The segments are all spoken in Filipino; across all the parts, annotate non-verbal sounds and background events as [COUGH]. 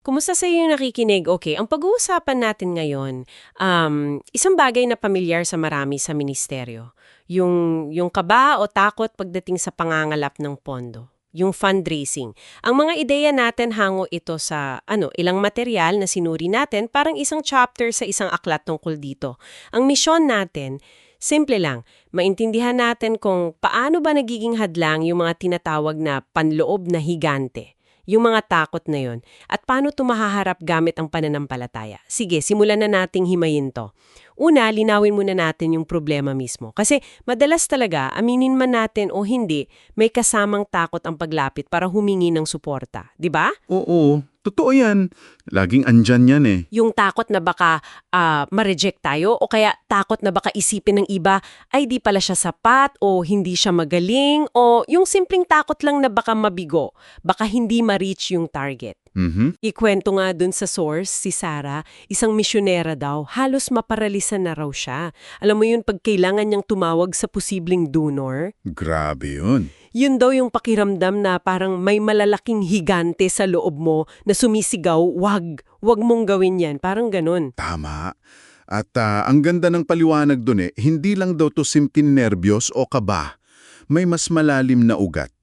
Kumusta sa yung nakikinig? Okay, ang pag-uusapan natin ngayon, um, isang bagay na pamilyar sa marami sa ministeryo. Yung, yung kaba o takot pagdating sa pangangalap ng pondo. Yung fundraising. Ang mga ideya natin hango ito sa ano, ilang material na sinuri natin parang isang chapter sa isang aklat tungkol dito. Ang misyon natin, simple lang, maintindihan natin kung paano ba nagiging hadlang yung mga tinatawag na panloob na higante yung mga takot na yon, at paano tumahaharap gamit ang pananampalataya. Sige, simulan na nating himayin to. Una, linawin muna natin yung problema mismo. Kasi madalas talaga, aminin man natin o hindi, may kasamang takot ang paglapit para humingi ng suporta. Di ba? Oo, totoo yan. Laging andyan yan eh. Yung takot na baka ah, ma-reject tayo o kaya takot na baka isipin ng iba ay di pala siya sapat o hindi siya magaling o yung simpleng takot lang na baka mabigo, baka hindi ma-reach yung target. Mhm. Ikwento nga dun sa source, si Sarah, isang misyonera daw, halos maparalisa na raw siya. Alam mo yun, pag kailangan niyang tumawag sa posibleng donor, Grabe yun. Yun daw yung pakiramdam na parang may malalaking higante sa loob mo na sumisigaw, wag, wag mong gawin yan. Parang ganun. Tama. At ah, ang ganda ng paliwanag dun eh, hindi lang daw to simpleng nervyos o kaba. May mas malalim na ugat.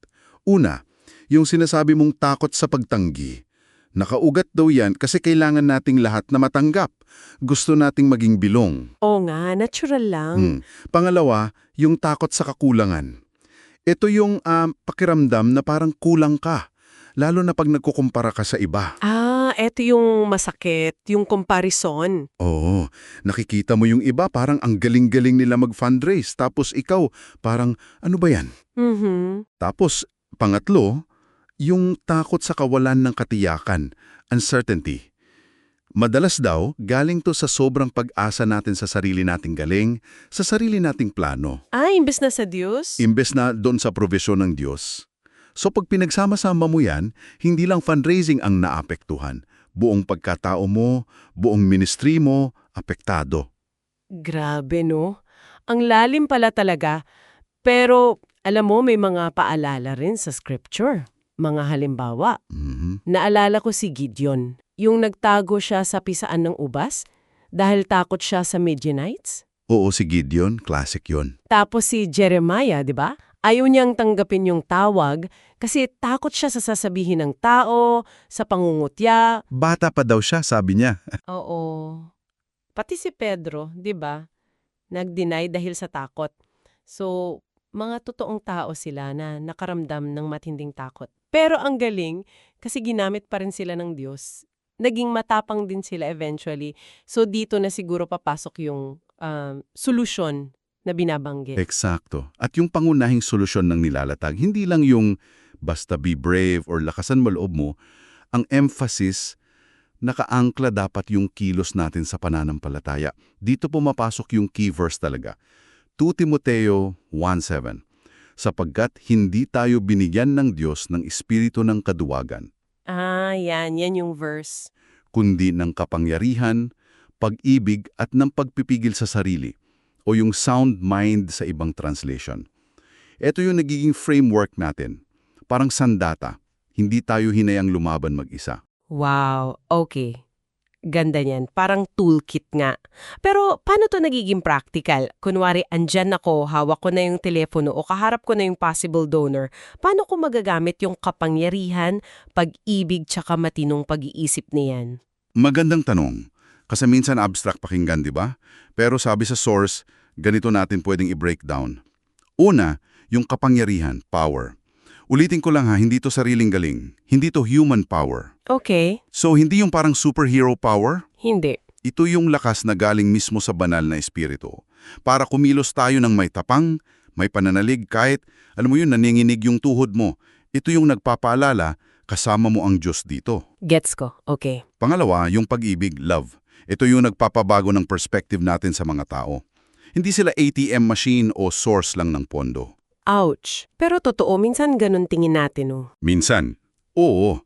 Una, yung sinasabi mong takot sa pagtanggi. Nakaugat daw yan kasi kailangan nating lahat na matanggap. Gusto nating maging bilong. Oo nga, natural lang. Hmm. Pangalawa, yung takot sa kakulangan. Ito yung ah, pakiramdam na parang kulang ka, lalo na pag nagkukumpara ka sa iba. Ah, eto yung masakit, yung comparison. Oo, nakikita mo yung iba parang ang galing-galing nila mag-fundraise, tapos ikaw parang ano ba yan? Mhm. Tapos, pangatlo, yung takot sa kawalan ng katiyakan, uncertainty. Madalas daw, galing to sa sobrang pag-asa natin sa sarili nating galing, sa sarili nating plano. Ah, imbes na sa Diyos? imbes na doon sa provision ng Diyos. So pag pinagsama-sama mo yan, hindi lang fundraising ang naapektuhan. Buong pagkatao mo, buong ministry mo, apektado. Grabe, no? Ang lalim pala talaga. Pero, alam mo, may mga paalala rin sa scripture. Mga halimbawa. Mhm. Naalala ko si Gideon. Yung nagtago siya sa pisaan ng ubas dahil takot siya sa Midianites. Oo, si Gideon, classic yon. Tapos si Jeremiah, di ba? Ayaw niyang tanggapin yung tawag kasi takot siya sa sasabihin ng tao, sa pangungutya. Bata pa daw siya, sabi niya. [LAUGHS] Oo. Pati si Pedro, di ba? Nag-deny dahil sa takot. So, mga totoong tao sila na nakaramdam ng matinding takot. Pero ang galing, kasi ginamit pa rin sila ng Diyos. Naging matapang din sila eventually. So, dito na siguro papasok yung um, solusyon na binabanggit. Eksakto. At yung pangunahing solusyon ng nilalatag, hindi lang yung basta be brave or lakasan mo loob mo, ang emphasis, nakaangkla dapat yung kilos natin sa pananampalataya. Dito pumapasok yung key verse talaga. 2 Timoteo 1.7 Sapagkat hindi tayo binigyan ng Diyos ng espiritu ng kaduwagan, Ah, yan. Yan yung verse. kundi ng kapangyarihan, pag-ibig at ng pagpipigil sa sarili, o yung sound mind sa ibang translation. Ito yung nagiging framework natin. Parang sandata, hindi tayo hinayang lumaban mag-isa. Wow, okay. Ganda niyan. Parang toolkit nga. Pero paano to nagiging practical? Kunwari, andyan ako, hawak ko na yung telepono o kaharap ko na yung possible donor. Paano ko magagamit yung kapangyarihan, pag-ibig, tsaka matinong pag-iisip niyan? Magandang tanong. Kasi minsan abstract pakinggan, di ba? Pero sabi sa source, ganito natin pwedeng i-breakdown. Una, yung kapangyarihan, power. Ulitin ko lang ha, hindi to sariling galing. Hindi to human power. Okay, So, hindi yung parang superhero power? hindi. Ito yung lakas na galing mismo sa banal na espiritu. Para kumilos tayo ng may tapang, may pananalig kahit, alam mo yun, naninginig yung tuhod mo. Ito yung nagpapaalala, kasama mo ang Diyos dito. Gets ko. Okay. Pangalawa, yung pag-ibig, love. Ito yung nagpapabago ng perspective natin sa mga tao. Hindi sila ATM machine o source lang ng pondo. Ouch. Pero totoo, minsan ganun tingin natin, oh. Minsan, oo.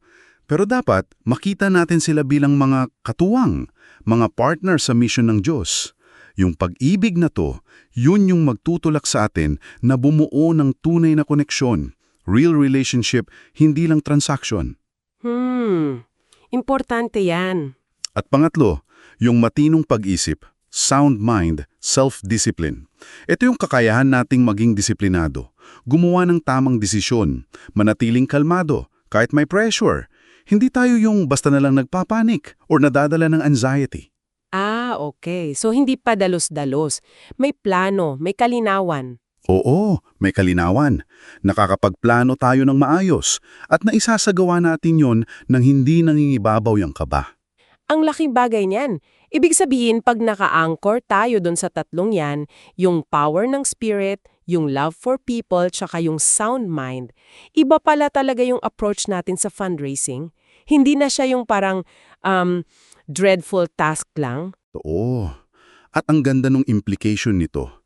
Pero dapat makita natin sila bilang mga katuwang, mga partner sa mission ng Diyos. Yung pag-ibig na to, yun yung magtutulak sa atin na bumuo ng tunay na koneksyon. Real relationship, hindi lang transaction. Hmm. Importante yan. At pangatlo, yung matinong pag-isip, sound mind, self-discipline. Ito yung kakayahan nating maging disiplinado, gumawa ng tamang desisyon, manatiling kalmado, kahit may pressure. Hindi tayo yung basta na lang nagpapanik or nadadala ng anxiety. Ah, okay. So hindi pa dalos-dalos. May plano, may kalinawan. Oo, may kalinawan. Nakakapagplano tayo ng maayos at naisasagawa natin yon nang hindi nangingibabaw yung kaba. Ang laking bagay niyan. Ibig sabihin, pag naka-anchor tayo dun sa tatlong yan, yung power ng spirit, yung love for people, tsaka yung sound mind, iba pala talaga yung approach natin sa fundraising. Hindi na siya yung parang um, dreadful task lang. Oo. At ang ganda ng implication nito.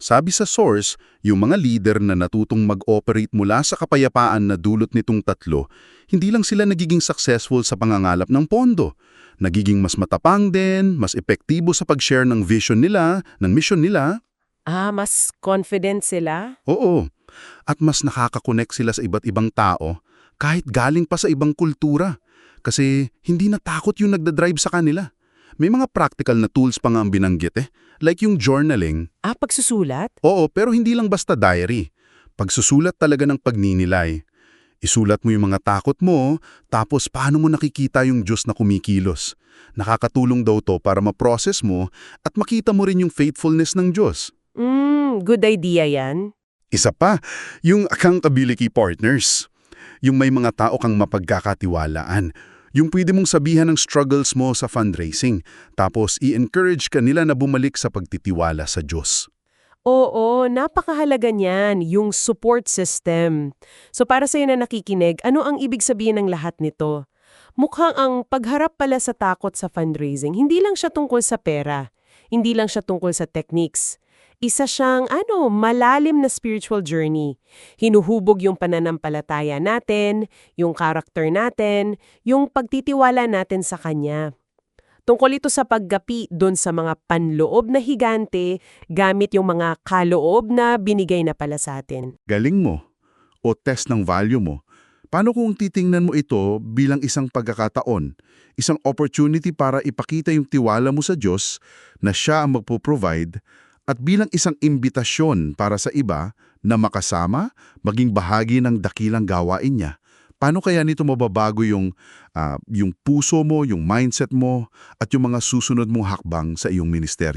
Sabi sa source, yung mga leader na natutong mag-operate mula sa kapayapaan na dulot nitong tatlo, hindi lang sila nagiging successful sa pangangalap ng pondo. Nagiging mas matapang din, mas epektibo sa pag-share ng vision nila, ng mission nila. Ah, mas confident sila? Oo. At mas nakakakonek sila sa iba't ibang tao kahit galing pa sa ibang kultura. Kasi hindi natakot yung nagdadrive sa kanila. May mga practical na tools pa nga ang binanggit eh, like yung journaling. Ah, pagsusulat? Oo, pero hindi lang basta diary. Pagsusulat talaga ng pagninilay. Isulat mo yung mga takot mo, tapos paano mo nakikita yung Diyos na kumikilos. Nakakatulong daw to para ma-process mo at makita mo rin yung faithfulness ng Diyos. Mm, good idea yan. Isa pa, yung accountability partners. Yung may mga tao kang mapagkakatiwalaan. Yung pwede mong sabihan ng struggles mo sa fundraising, tapos i-encourage ka nila na bumalik sa pagtitiwala sa Diyos. Oo, napakahalaga niyan, yung support system. So para sa'yo na nakikinig, ano ang ibig sabihin ng lahat nito? Mukhang ang pagharap pala sa takot sa fundraising, hindi lang siya tungkol sa pera, hindi lang siya tungkol sa techniques. Isa siyang, ano, malalim na spiritual journey. Hinuhubog yung pananampalataya natin, yung karakter natin, yung pagtitiwala natin sa Kanya. Tungkol ito sa paggapi doon sa mga panloob na higante gamit yung mga kaloob na binigay na pala sa atin. Galing mo o test ng value mo. Paano kung titingnan mo ito bilang isang pagkakataon, isang opportunity para ipakita yung tiwala mo sa Diyos na siya ang magpo-provide at bilang isang imbitasyon para sa iba na makasama, maging bahagi ng dakilang gawain niya. Paano kaya nito mababago yung, ah, yung puso mo, yung mindset mo, at yung mga susunod mong hakbang sa iyong ministeryo?